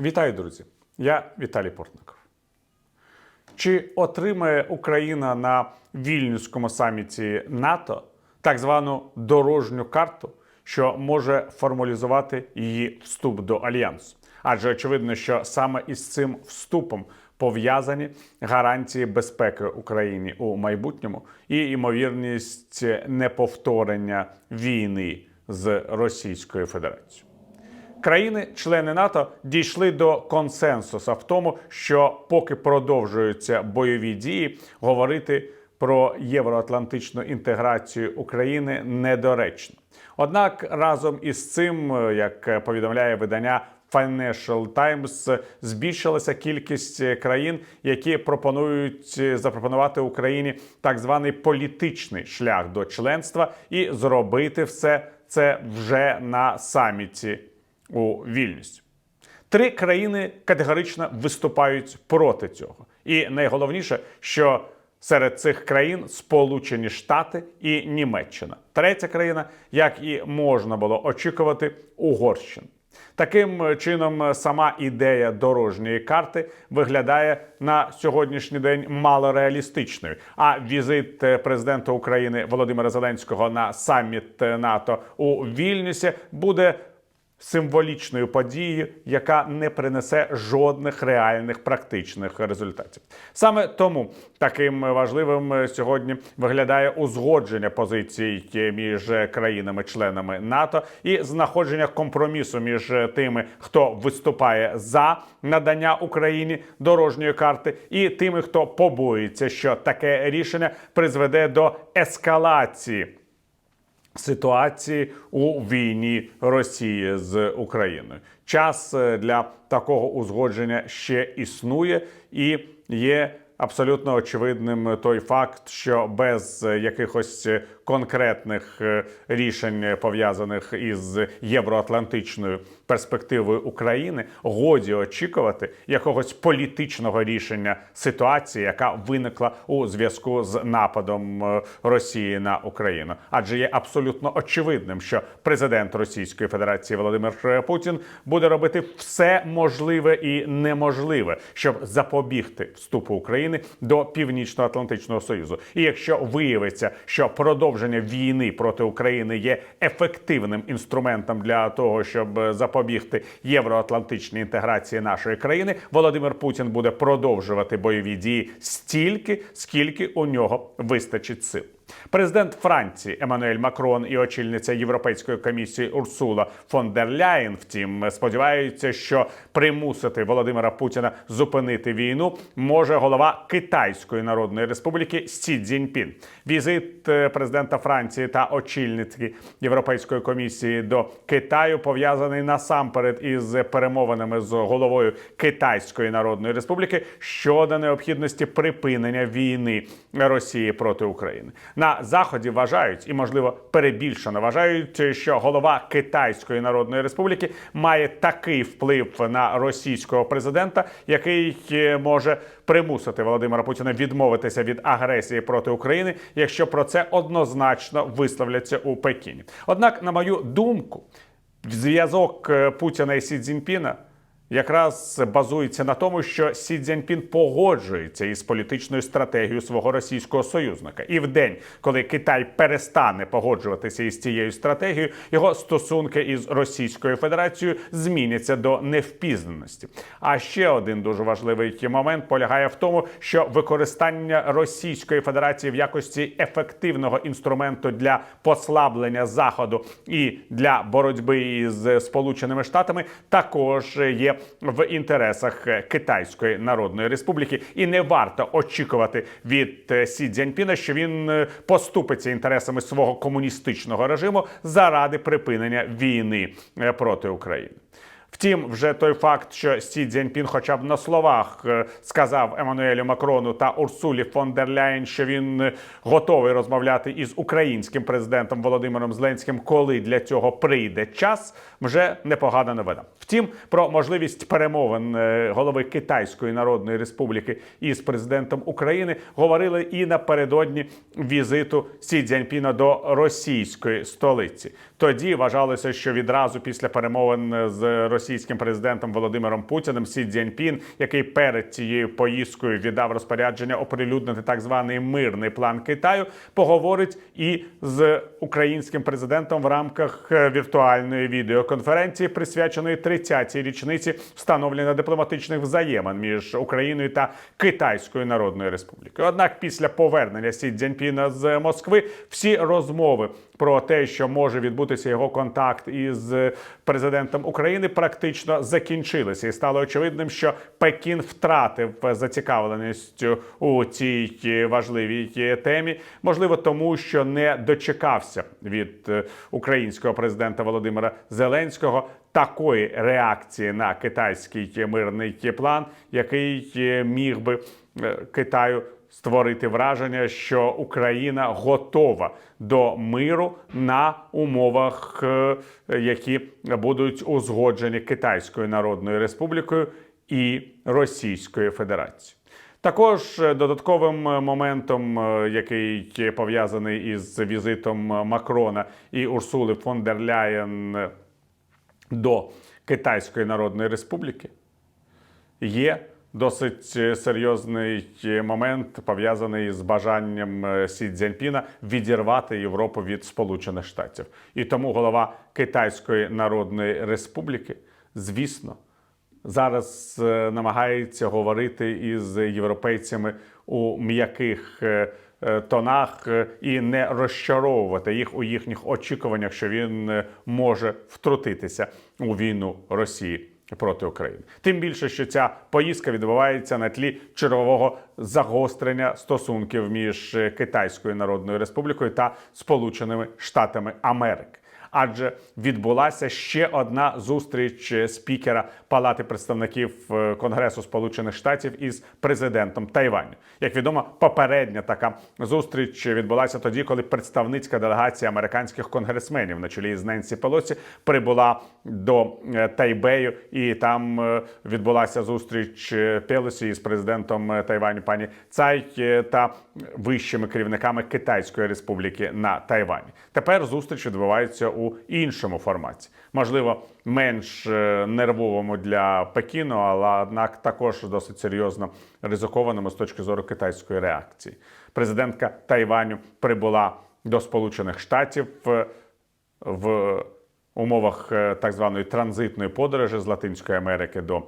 Вітаю, друзі! Я Віталій Портников. Чи отримає Україна на вільнюському саміті НАТО так звану дорожню карту, що може формалізувати її вступ до альянсу? Адже очевидно, що саме із цим вступом пов'язані гарантії безпеки Україні у майбутньому і ймовірність неповторення війни з Російською Федерацією. Країни-члени НАТО дійшли до консенсусу в тому, що поки продовжуються бойові дії, говорити про євроатлантичну інтеграцію України недоречно. Однак разом із цим, як повідомляє видання Financial Times, збільшилася кількість країн, які пропонують запропонувати Україні так званий політичний шлях до членства і зробити все це вже на саміті у Вільнюсі. Три країни категорично виступають проти цього. І найголовніше, що серед цих країн Сполучені Штати і Німеччина. Третя країна, як і можна було очікувати, Угорщина. Таким чином, сама ідея дорожньої карти виглядає на сьогоднішній день малореалістичною. А візит президента України Володимира Зеленського на саміт НАТО у Вільнюсі буде символічною подією, яка не принесе жодних реальних практичних результатів. Саме тому таким важливим сьогодні виглядає узгодження позицій між країнами-членами НАТО і знаходження компромісу між тими, хто виступає за надання Україні дорожньої карти, і тими, хто побоїться, що таке рішення призведе до ескалації ситуації у війні Росії з Україною. Час е, для такого узгодження ще існує і є. Абсолютно очевидним той факт, що без якихось конкретних е, рішень пов'язаних із євроатлантичною перспективою України, годі очікувати якогось політичного рішення ситуації, яка виникла у зв'язку з нападом е, Росії на Україну. Адже є абсолютно очевидним, що президент Російської Федерації Володимир Путін буде робити все можливе і неможливе, щоб запобігти вступу України до Північно-Атлантичного Союзу. І якщо виявиться, що продовження війни проти України є ефективним інструментом для того, щоб запобігти євроатлантичній інтеграції нашої країни, Володимир Путін буде продовжувати бойові дії стільки, скільки у нього вистачить сил. Президент Франції Еммануель Макрон і очільниця Європейської комісії Урсула фон дер Ляєн, втім, сподіваються, що примусити Володимира Путіна зупинити війну може голова Китайської Народної Республіки Сі Цзіньпін. Візит е, президента Франції та очільниці Європейської комісії до Китаю пов'язаний насамперед із перемовинами з головою Китайської Народної Республіки щодо необхідності припинення війни Росії проти України. На заході вважають і, можливо, перебільшено вважають, що голова Китайської Народної Республіки має такий вплив на російського президента, який е, може примусити Володимира Путіна відмовитися від агресії проти України, якщо про це однозначно висловляться у Пекіні. Однак, на мою думку, зв'язок е, Путіна і Сі Цзіньпіна якраз базується на тому, що Сі Цзяньпін погоджується із політичною стратегією свого російського союзника. І в день, коли Китай перестане погоджуватися із цією стратегією, його стосунки із Російською Федерацією зміняться до невпізнаності. А ще один дуже важливий момент полягає в тому, що використання Російської Федерації в якості ефективного інструменту для послаблення заходу і для боротьби із Сполученими Штатами також є в інтересах Китайської Народної Республіки, і не варто очікувати від е, Сі Цзяньпіна, що він е, поступиться інтересами свого комуністичного режиму заради припинення війни е, проти України. Втім, вже той факт, що Сі Цзіньпін хоча б на словах е, сказав Еммануелю Макрону та Урсулі фон дер Ляєн, що він е, готовий розмовляти із українським президентом Володимиром Зеленським, коли для цього прийде час, вже непогана новина. Втім, про можливість перемовин е, голови Китайської Народної Республіки із президентом України говорили і напередодні візиту Сі Цзіньпіна до російської столиці. Тоді вважалося, що відразу після перемовин з Росією російським президентом Володимиром Путіним Сі Цзіньпін, який перед цією поїздкою віддав розпорядження оприлюднити так званий мирний план Китаю, поговорить і з українським президентом в рамках е, віртуальної відеоконференції, присвяченої 30-й річниці встановлення дипломатичних взаємин між Україною та Китайською Народною Республікою. Однак, після повернення Сі Цзіньпіна з Москви, всі розмови про те, що може відбутися його контакт із президентом України, практично закінчилися, і стало очевидним, що Пекін втратив зацікавленість у цій важливій темі. Можливо, тому що не дочекався від е, українського президента Володимира Зеленського такої реакції на китайський мирний план, який е, міг би е, Китаю створити враження, що Україна готова до миру на умовах, е, які будуть узгоджені Китайською Народною Республікою і Російською Федерацією. Також е, додатковим е, моментом, який пов'язаний із візитом Макрона і Урсули фон дер Ляєн до Китайської Народної Республіки, є досить е, серйозний е, момент пов'язаний з бажанням е, Сі Цзіньпіна відірвати Європу від Сполучених Штатів. І тому голова Китайської Народної Республіки, звісно, зараз намагається говорити із європейцями у м'яких тонах і не розчаровувати їх у їхніх очікуваннях, що він може втрутитися у війну Росії. Проти України, тим більше, що ця поїздка відбувається на тлі чергового загострення стосунків між е, Китайською Народною Республікою та Сполученими Штатами Америки. Адже відбулася ще одна зустріч спікера Палати представників е, Конгресу Сполучених Штатів із президентом Тайваню. Як відомо, попередня така зустріч відбулася тоді, коли представницька делегація американських конгресменів на чолі з Ненсі Пелосі прибула до е, Тайбею, і там е, відбулася зустріч Пелосі із президентом Тайваню пані Цай та вищими керівниками Китайської Республіки на Тайвані. Тепер зустріч відбувається у іншому форматі, можливо, менш е, нервовому для Пекіну, але однак також досить серйозно ризикованому з точки зору китайської реакції. Президентка Тайваню прибула до Сполучених Штатів е, в умовах е, так званої транзитної подорожі з Латинської Америки до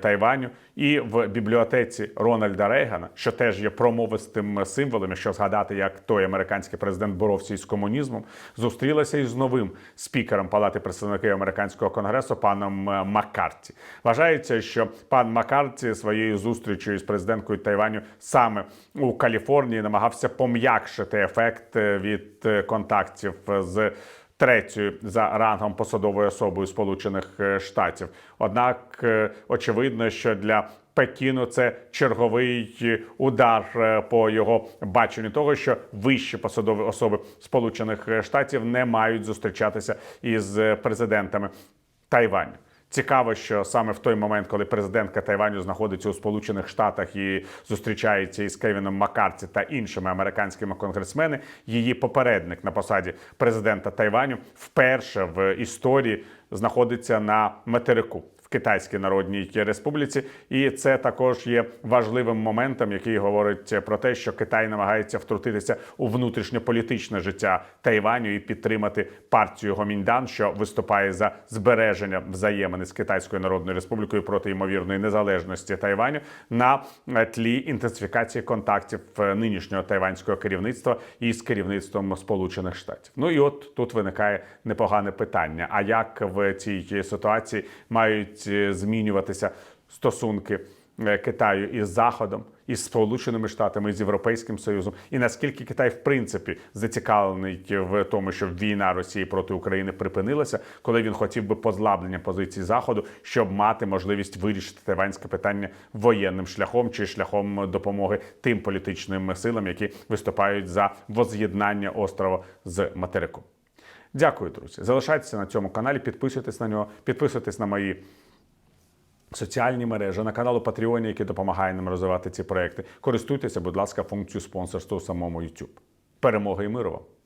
Тайваню, і в бібліотеці Рональда Рейгана, що теж є промовистим символом, якщо згадати, як той американський президент боровся із комунізмом, зустрілася із новим спікером Палати представників американського конгресу паном е, Маккарті. Вважається, що пан Маккарті своєю зустрічю із президенткою Тайваню саме у Каліфорнії намагався пом'якшити ефект е, від е, контактів з третьою за рангом посадовою особою Сполучених е, Штатів. Однак е, очевидно, що для Пекіну це черговий е, удар по його баченню того, що вищі посадові особи Сполучених Штатів не мають зустрічатися із президентами Тайваню. Цікаво, що саме в той момент, коли президентка Тайваню знаходиться у Сполучених Штатах і зустрічається із Кевіном Маккарті та іншими американськими конгресменами, її попередник на посаді президента Тайваню вперше в історії знаходиться на материку. Китайській Народній Республіці, і це також є важливим моментом, який говорить про те, що Китай намагається втрутитися у внутрішньополітичне життя Тайваню і підтримати партію Гоміндан, що виступає за збереження взаємини з Китайською Народною Республікою проти ймовірної незалежності Тайваню на тлі інтенсифікації контактів нинішнього тайванського керівництва із керівництвом Сполучених Штатів. Ну і от тут виникає непогане питання: а як в цій ситуації мають е, змінюватися стосунки е, Китаю із Заходом, із Сполученими Штатами, з Європейським Союзом, і наскільки Китай в принципі зацікавлений в тому, щоб війна Росії проти України припинилася, коли він хотів би позлаблення позицій Заходу, щоб мати можливість вирішити тайванське питання воєнним шляхом чи шляхом допомоги тим політичним силам, які виступають за воз'єднання острова з материком. Дякую, друзі. Залишайтеся на цьому каналі, підписуйтесь на нього, підписуйтесь на мої соціальні мережі, на каналу Patreon, який допомагає нам розвивати ці проекти. Користуйтеся, будь ласка, функцією спонсорства у самому YouTube. Перемоги і миру вам!